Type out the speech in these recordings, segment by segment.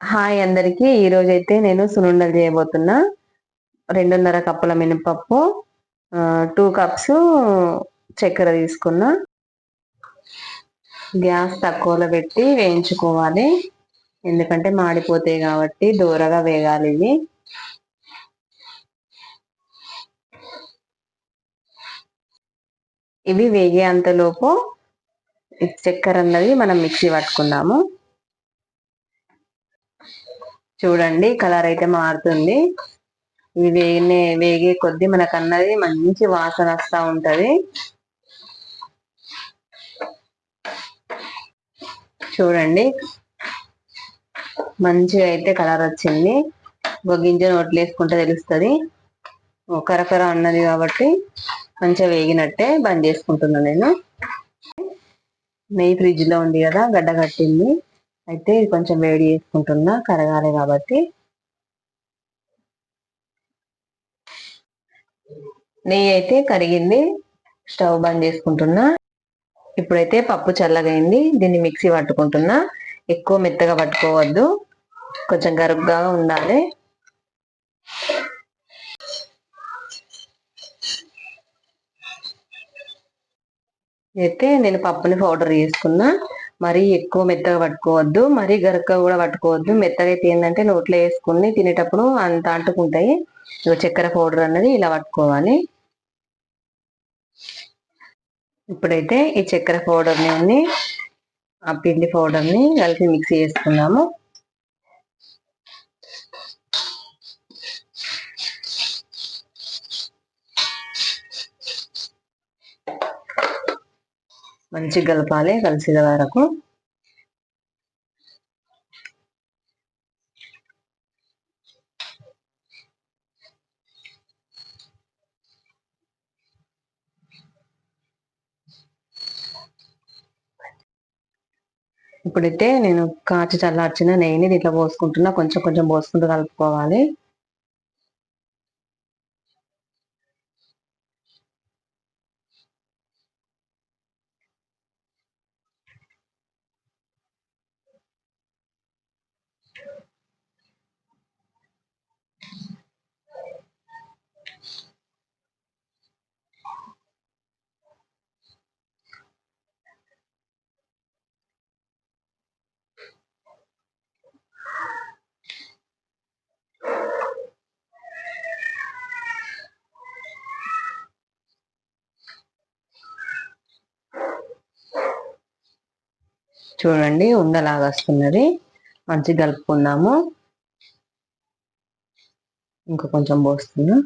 Hi అందరికి. ఈరోజు అయితే నేను సునుండలు చేయబోతున్నా. రెండున్నర కప్పుల మినపప్పు టూ కప్స్ చక్కెర తీసుకున్నా. గ్యాస్ తక్కువలో పెట్టి వేయించుకోవాలి. ఎందుకంటే మాడిపోతాయి కాబట్టి దూరగా వేగాలి ఇవి. ఇవి వేగే అంతలోపు చక్కెర అన్నది మనం మిక్సీ పట్టుకున్నాము చూడండి కలర్ అయితే మారుతుంది. ఇవి వేగినే వేగే కొద్ది మనకు అన్నది మంచి వాసన వస్తూ ఉంటుంది. చూడండి మంచిగా అయితే కలర్ వచ్చింది. ఒక గింజ నోట్లు వేసుకుంటే తెలుస్తుంది కరకర అన్నది కాబట్టి మంచిగా వేగినట్టే బంద్ చేసుకుంటున్నా నేను. నెయ్యి ఫ్రిడ్జ్లో ఉంది కదా గడ్డ కట్టింది. అయితే కొంచెం వేడి చేసుకుంటున్నా కరగాలి కాబట్టి. నెయ్యి అయితే కరిగింది స్టవ్ బంద్ చేసుకుంటున్నా. ఇప్పుడైతే పప్పు చల్లగైంది దీన్ని మిక్సీ పట్టుకుంటున్నా. ఎక్కువ మెత్తగా పట్టుకోవద్దు కొంచెం గరుగ్గా ఉండాలి. అయితే నేను పప్పుని పౌడర్ చేసుకున్నా మరీ ఎక్కువ మెత్తగా పట్టుకోవద్దు మరీ గరక కూడా పట్టుకోవద్దు. మెత్తగా అయితే ఏంటంటే నోట్లో వేసుకుని తినేటప్పుడు అంత అంటుకుంటాయి. చక్కెర పౌడర్ అన్నది ఇలా పట్టుకోవాలి. ఇప్పుడైతే ఈ చక్కెర పౌడర్ని ఆ పిండి పౌడర్ని కలిపి మిక్సీ చేసుకున్నాము మంచి కలపాలి కలిసిన వరకు. ఇప్పుడైతే నేను కాచి చల్లార్చిన నెయ్యిని దీంట్లో పోసుకుంటున్నా. కొంచెం కొంచెం పోసుకుంటూ కలుపుకోవాలి. చూడండి ఉండలాగా వస్తున్నది. మంచిగా కలుపుకుందాము ఇంకా కొంచెం పోస్తున్నా.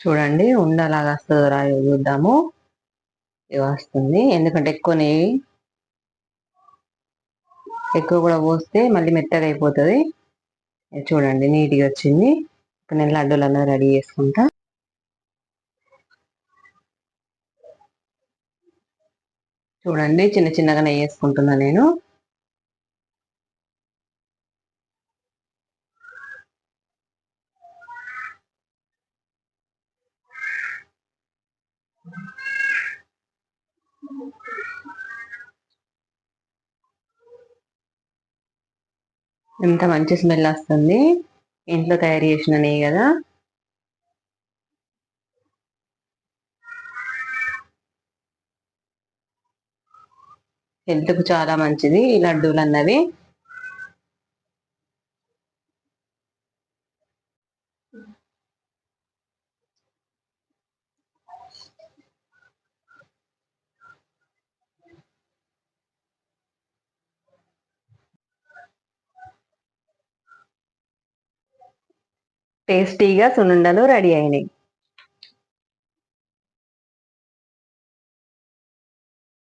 చూడండి ఉండలాగా వస్తుందో రాయో చూద్దాము. వస్తుంది. ఎందుకంటే ఎక్కువ నెయ్యి ఎక్కువ కూడా పోస్తే మళ్ళీ మెత్తగా అయిపోతుంది. చూడండి నీట్గా వచ్చింది. ఇప్పుడు నేను లడ్డూలు రెడీ చేసుకుంటా. చూడండి చిన్న చిన్నగా నెయ్యి వేసుకుంటున్నా నేను. ఎంత మంచి స్మెల్ వస్తుంది. ఇంట్లో తయారు చేసిన నెయ్యి కదా. హెల్త్కు చాలా మంచిది. ఈ లడ్డూలు అన్నవి. టేస్టీగా సునుండలు రెడీ అయినాయి.